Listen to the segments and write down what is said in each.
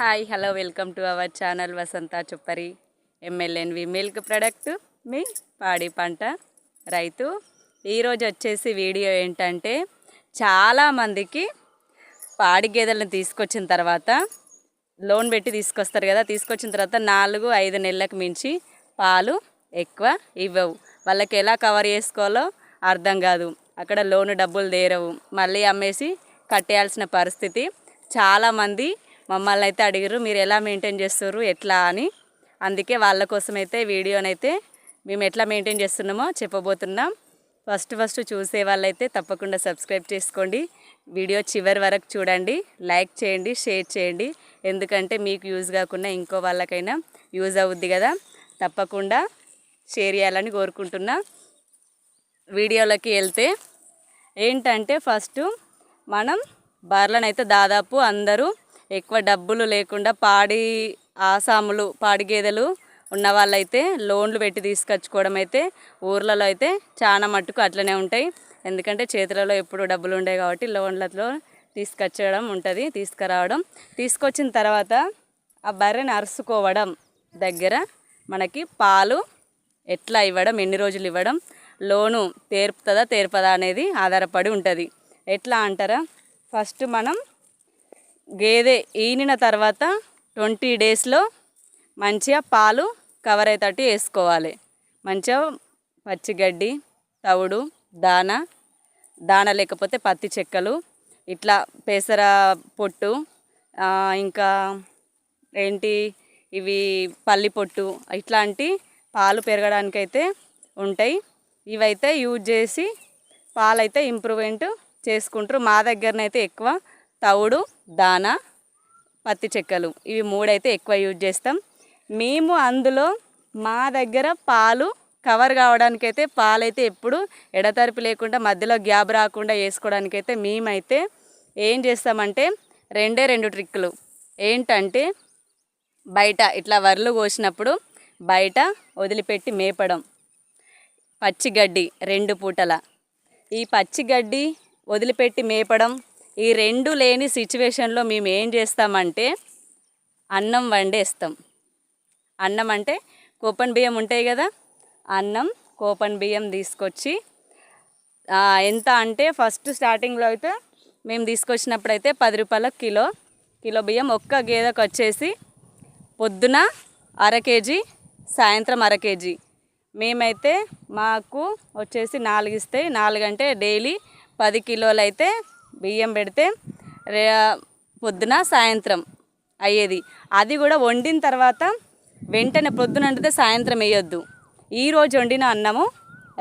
Hi hello welcome to our channel Vasantha Chuppari ఎమ్మెల్యేన్వి milk product మీ పాడి పంట రైతు. ఈరోజు వచ్చేసి వీడియో ఏంటంటే చాలామందికి పాడి గేదెలను తీసుకొచ్చిన తర్వాత లోన్ పెట్టి తీసుకొస్తారు కదా తీసుకొచ్చిన తర్వాత నాలుగు ఐదు నెలలకు మించి పాలు ఎక్కువ ఇవ్వవు. వాళ్ళకి ఎలా కవర్ చేసుకోవాలో అర్థం కాదు. అక్కడ లోను డబ్బులు తేరవు. మళ్ళీ అమ్మేసి కట్టేయాల్సిన పరిస్థితి. చాలామంది మమ్మల్ని అయితే అడిగారు మీరు ఎలా మెయింటైన్ చేస్తారు ఎట్లా? అని. అందుకే వాళ్ళ కోసం అయితే వీడియోనైతే మేము ఎట్లా మెయింటైన్ చేస్తున్నామో చెప్పబోతున్నాం. ఫస్ట్ ఫస్ట్ చూసే వాళ్ళైతే తప్పకుండా సబ్స్క్రైబ్ చేసుకోండి. వీడియో చివరి వరకు చూడండి. లైక్ చేయండి షేర్ చేయండి. ఎందుకంటే మీకు యూజ్ కాకుండా ఇంకో వాళ్ళకైనా యూజ్ అవుద్ది కదా. తప్పకుండా షేర్ చేయాలని కోరుకుంటున్నా. వీడియోలోకి వెళ్తే ఏంటంటే ఫస్ట్ మనం బర్లను అయితే దాదాపు అందరూ ఎక్కువ డబ్బులు లేకుండా పాడి ఆసాములు పాడి గేదెలు ఉన్న వాళ్ళైతే లోన్లు పెట్టి తీసుకొచ్చుకోవడం అయితే ఊర్లలో అయితే చాలా మట్టుకు అట్లనే ఉంటాయి. ఎందుకంటే చేతులలో ఎప్పుడు డబ్బులు ఉండేవి కాబట్టి లోన్లతో తీసుకొచ్చడం ఉంటుంది తీసుకురావడం. తీసుకొచ్చిన తర్వాత ఆ బర్రెని అరుసుకోవడం దగ్గర మనకి పాలు ఎట్లా ఇవ్వడం ఎన్ని రోజులు ఇవ్వడం లోను తేర్పుతుందా తేర్పదా అనేది ఆధారపడి ఉంటుంది. ఎట్లా అంటారా? ఫస్ట్ మనం గేదె ఈనిన తర్వాత ట్వంటీ డేస్లో మంచిగా పాలు కవర్ అయ్యేటట్టు వేసుకోవాలి. మంచిగా పచ్చిగడ్డి తవుడు దాన దాన లేకపోతే పత్తి చెక్కలు ఇట్లా పెసర పొట్టు ఇంకా ఏంటి ఇవి పల్లి పొట్టు ఇట్లాంటి పాలు పెరగడానికైతే ఉంటాయి. ఇవైతే యూజ్ చేసి పాలైతే ఇంప్రూవ్మెంట్ చేసుకుంటారు. మా దగ్గరనైతే ఎక్కువ తవుడు దాన పత్తి చెక్కలు. ఇవి మూడైతే ఎక్కువ యూజ్ చేస్తాం. మేము అందులో మా దగ్గర పాలు కవర్ కావడానికైతే పాలైతే ఎప్పుడు ఎడతరిపి లేకుండా మధ్యలో గ్యాప్ రాకుండా వేసుకోవడానికైతే మేమైతే ఏం చేస్తామంటే రెండే రెండు ట్రిక్కులు. ఏంటంటే బయట ఇట్లా వరలు కోసినప్పుడు బయట వదిలిపెట్టి మేపడం. పచ్చిగడ్డి రెండు పూటల. ఈ పచ్చిగడ్డి వదిలిపెట్టి మేపడం ఈ రెండు లేని సిచ్యువేషన్లో మేము ఏం చేస్తామంటే అన్నం వండేస్తాం. అన్నం అంటే కోపన్ బియ్యం ఉంటాయి కదా అన్నం కోపన్ బియ్యం తీసుకొచ్చి ఎంత అంటే ఫస్ట్ స్టార్టింగ్లో అయితే మేము తీసుకొచ్చినప్పుడు అయితే పది రూపాయల కిలో కిలో బియ్యం ఒక్క గేదెకు వచ్చేసి పొద్దున అర కేజీ సాయంత్రం అర కేజీ. మేమైతే మాకు వచ్చేసి నాలుగు ఇస్తాయి. నాలుగు అంటే డైలీ పది కిలోలు అయితే బియ్యం పెడితే రే పొద్దున సాయంత్రం అయ్యేది. అది కూడా వండిన తర్వాత వెంటనే పొద్దున వండితే సాయంత్రం వేయొద్దు. ఈరోజు వండిన అన్నము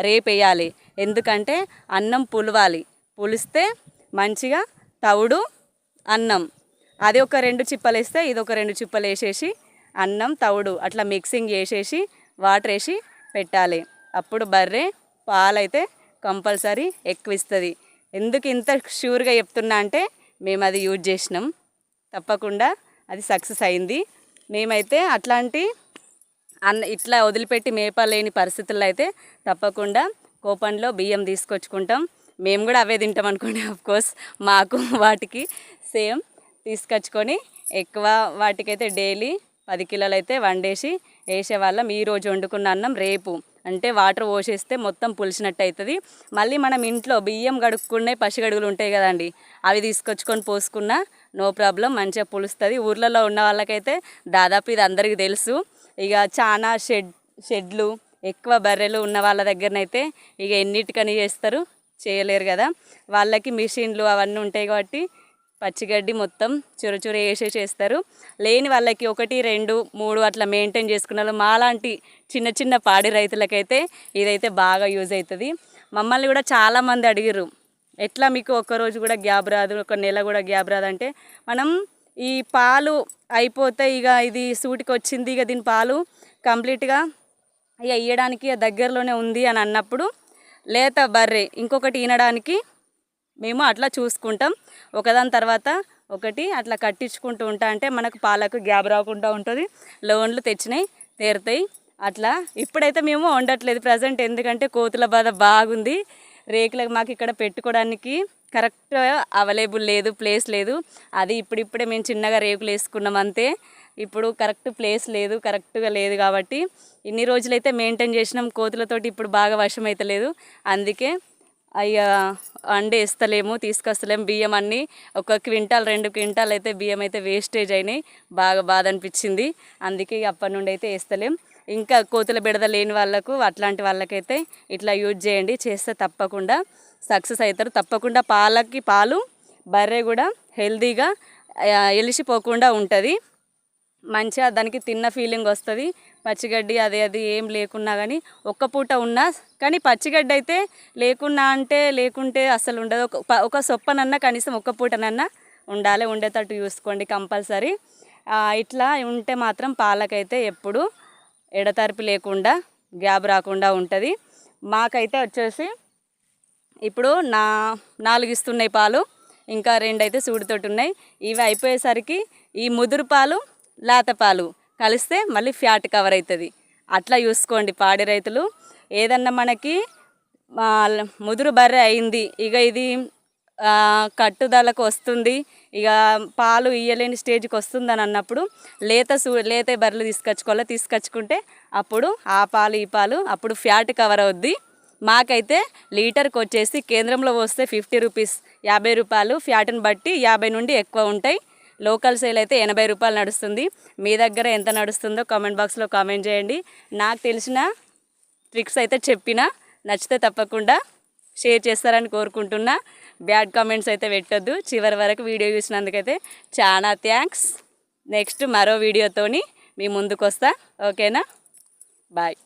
రేపు వేయాలి. ఎందుకంటే అన్నం పులవాలి. పులిస్తే మంచిగా తవుడు అన్నం. అది ఒక రెండు చిప్పలు వేస్తే ఇది ఒక రెండు చిప్పలు వేసేసి అన్నం తవుడు అట్లా మిక్సింగ్ చేసేసి వాటర్ వేసి పెట్టాలి. అప్పుడు బర్రె పాలైతే కంపల్సరీ ఎక్కువ ఇస్తుంది. ఎందుకు ఇంత షూర్గా చెప్తున్నా అంటే మేము అది యూజ్ చేసినాం. తప్పకుండా అది సక్సెస్ అయింది. మేమైతే అట్లాంటి అన్న ఇట్లా వదిలిపెట్టి మేపలేని పరిస్థితుల్లో అయితే తప్పకుండా కోపంలో బియ్యం తీసుకొచ్చుకుంటాం. మేము కూడా అవే తింటాం అనుకోండి కోర్స్ మాకు వాటికి సేమ్ తీసుకొచ్చుకొని ఎక్కువ వాటికైతే డైలీ పది కిలోలు అయితే వండేసి వేసేవాళ్ళం ఈ రోజు వండుకున్న అన్నం రేపు. అంటే వాటర్ పోసేస్తే మొత్తం పులిసినట్టు అవుతుంది. మళ్ళీ మనం ఇంట్లో బియ్యం గడుక్కునే పసిగడుగులు ఉంటాయి కదండి అవి తీసుకొచ్చుకొని పోసుకున్నా నో ప్రాబ్లం మంచిగా పులుస్తుంది. ఊర్లలో ఉన్న వాళ్ళకైతే దాదాపు ఇది అందరికీ తెలుసు. ఇక చాలా షెడ్ షెడ్లు ఎక్కువ బర్రెలు ఉన్న వాళ్ళ దగ్గరనైతే ఇక ఎన్నిటికని చేస్తారు చేయలేరు కదా. వాళ్ళకి మిషన్లు అవన్నీ ఉంటాయి కాబట్టి పచ్చిగడ్డి మొత్తం చురచుర వేసేసేస్తారు లేని వాళ్ళకి ఒకటి రెండు మూడు అట్లా మెయింటైన్ చేసుకున్న మాలాంటి చిన్న చిన్న పాడి రైతులకైతే ఇదైతే బాగా యూజ్ అవుతుంది మమ్మల్ని కూడా చాలామంది అడిగిర్రు ఎట్లా మీకు ఒక్కరోజు కూడా గ్యాప్ రాదు ఒక నెల కూడా గ్యాప్ రాదు అంటే మనం ఈ పాలు అయిపోతే ఇక ఇది సూటికి వచ్చింది ఇక దీని పాలు కంప్లీట్గా ఇక ఇయ్యడానికి దగ్గరలోనే ఉంది అని అన్నప్పుడు లేత బర్రె ఇంకొకటి ఈనడానికి మేము అట్లా చూసుకుంటాం. ఒకదాని తర్వాత ఒకటి అట్లా కట్టించుకుంటూ ఉంటా. అంటే మనకు పాలకు గ్యాప్ రాకుండా ఉంటుంది. లోన్లు తెచ్చినాయి తీరుతాయి. అట్లా ఇప్పుడైతే మేము వండట్లేదు. ప్రజెంట్ ఎందుకంటే కోతుల బాధ బాగుంది. రేకులకు మాకు ఇక్కడ పెట్టుకోవడానికి కరెక్ట్ అవైలబుల్ లేదు ప్లేస్ లేదు. అది ఇప్పుడిప్పుడే మేము చిన్నగా రేకులు వేసుకున్నాం అంతే. ఇప్పుడు కరెక్ట్ ప్లేస్ లేదు కరెక్ట్గా లేదు కాబట్టి ఇన్ని రోజులైతే మెయింటైన్ చేసినాం. కోతులతోటి ఇప్పుడు బాగా వశం అయితే లేదు అందుకే అయ్యా అండే ఇస్తలేము తీసుకొస్తలేము బియ్యం అన్నీ. ఒక క్వింటాల్ రెండు క్వింటాల్ అయితే బియ్యం అయితే వేస్టేజ్ అయినాయి. బాగా బాధ అనిపించింది. అందుకే అప్పటి నుండి అయితే వేస్తలేం. ఇంకా కోతుల బిడద లేని వాళ్ళకు అట్లాంటి వాళ్ళకైతే ఇట్లా యూజ్ చేయండి. చేస్తే తప్పకుండా సక్సెస్ అవుతారు. తప్పకుండా పాలకి పాలు బర్రె కూడా హెల్తీగా ఎలిసిపోకుండా ఉంటుంది. మంచిగా దానికి తిన్న ఫీలింగ్ వస్తుంది. పచ్చిగడ్డి అది అది ఏం లేకున్నా కానీ ఒక్క పూట ఉన్నా కానీ పచ్చిగడ్డి అయితే లేకున్నా అంటే లేకుంటే అసలు ఉండదు. ఒక ప- ఒక సొప్పనన్నా కనీసం ఒక్క పూటనన్నా ఉండాలి. ఉండేటట్టు చూసుకోండి కంపల్సరీ. ఇట్లా ఉంటే మాత్రం పాలకైతే ఎప్పుడు ఎడతరిపి లేకుండా గ్యాప్ రాకుండా ఉంటుంది. మాకైతే వచ్చేసి ఇప్పుడు నా నాలుగు ఇస్తున్నాయి పాలు ఇంకా రెండు అయితే సూడితోటి ఉన్నాయి. ఇవి అయిపోయేసరికి ఈ ముదురు పాలు లేత పాలు. కలిస్తే మళ్ళీ ఫ్యాట్ కవర్ అవుతుంది అట్లా చూసుకోండి పాడి రైతులు. ఏదన్నా మనకి ముదురు బర్రె అయింది ఇక ఇది కట్టుదలకు వస్తుంది ఇక పాలు ఇయ్యలేని స్టేజ్కి వస్తుందని అన్నప్పుడు లేత సూ లేత బర్రెలు తీసుకొచ్చుకోవాలి? తీసుకొచ్చుకుంటే అప్పుడు ఆ పాలు ఈ పాలు అప్పుడు ఫ్యాట్ కవర్ అవుద్ది. మాకైతే లీటర్కి వచ్చేసి కేంద్రంలో వస్తే ఫిఫ్టీ రూపీస్ యాభై రూపాయలు ఫ్యాట్ని బట్టి యాభై నుండి ఎక్కువ ఉంటాయి. లోకల్ సేల్ అయితే ఎనభై రూపాయలు నడుస్తుంది. మీ దగ్గర ఎంత నడుస్తుందో కామెంట్ బాక్స్లో కామెంట్ చేయండి. నాకు తెలిసిన ట్రిక్స్ అయితే చెప్పిన. నచ్చితే తప్పకుండా షేర్ చేస్తారని కోరుకుంటున్నా. బ్యాడ్ కామెంట్స్ అయితే పెట్టొద్దు. చివరి వరకు వీడియో చూసినందుకైతే చాలా థ్యాంక్స్ నెక్స్ట్ మరో వీడియోతోని మీ ముందుకు వస్తా ఓకేనా బాయ్